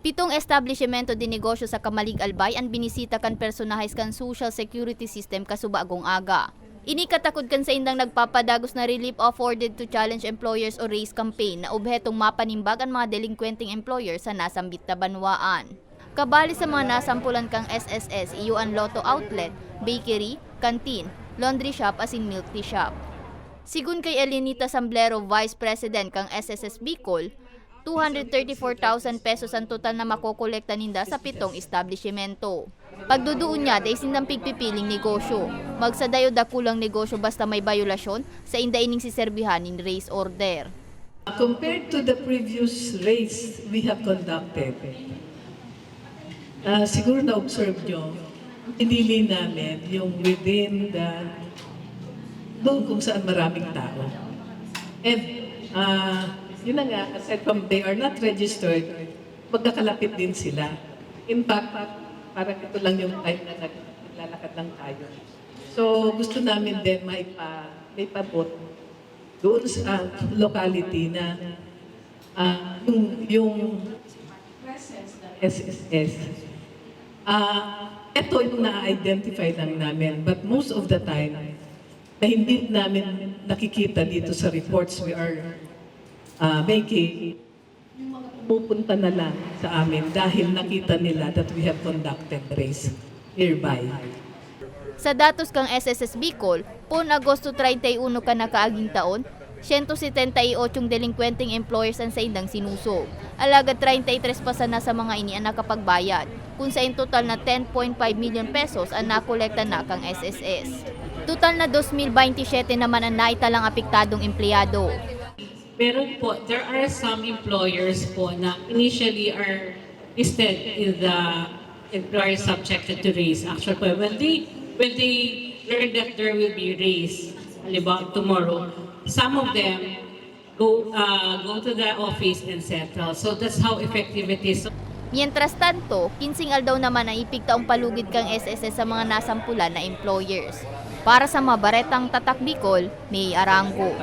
Pitong establishmento di negosyo sa Kamalig Albay ang binisita kan personahes kan social security system kasuba agong aga. Ini katakod kan sa indang nagpapadagos na relief afforded to challenge employers o raise campaign na obhetong mapanimbag ang mga delinquenting employers sa nasambit na banwaan. Kabali sa mga nasampulan kang SSS, iyo ang Lotto Outlet, Bakery, Canteen, Laundry Shop as in Milk Tea Shop. Sigun kay Elenita Samblero, Vice President kang SSS Bicol, 234,000 pesos ang total na makokolekta ninda sa pitong establishmento. Pagduduon niya, day sindang pigpipiling negosyo. Magsadayo da kulang negosyo basta may violasyon sa inda ining siserbihan in race order. Compared to the previous race we have conducted, uh, siguro na-observe nyo, pinili namin yung within the, doon kung saan maraming tao. And, uh, yun na nga, aside from they are not registered, magkakalapit din sila. In fact, parang ito lang yung time na nag- naglalakad lang tayo. So, gusto namin din maipa, maipabot doon sa locality na ah, yung, yung SSS. Ah, ito yung na-identify lang namin. But most of the time, na hindi namin nakikita dito sa reports we are ah, making, pumupunta na lang sa amin dahil nakita nila that we have conducted race nearby. Sa datos kang SSS Bicol, pun Agosto 31 ka nakaaging taon, 178 delinquenting employers ang sa indang sinuso. Alaga 33 pa sana sa mga ini ang nakapagbayad, kung sa in total na 10.5 million pesos ang nakolekta na kang SSS. Total na 2027 naman ang naitalang apektadong empleyado. Meron po, there are some employers po na initially are listed in the employer subjected to raise. Actually po, when they, when they learn that there will be raise, halimbawa tomorrow, some of them go, uh, go to the office and settle. So that's how effective it is. Mientras tanto, kinsingal daw naman ang ipigtaong palugid kang SSS sa mga nasampulan na employers. Para sa mabaretang tatak Bicol, may Arango.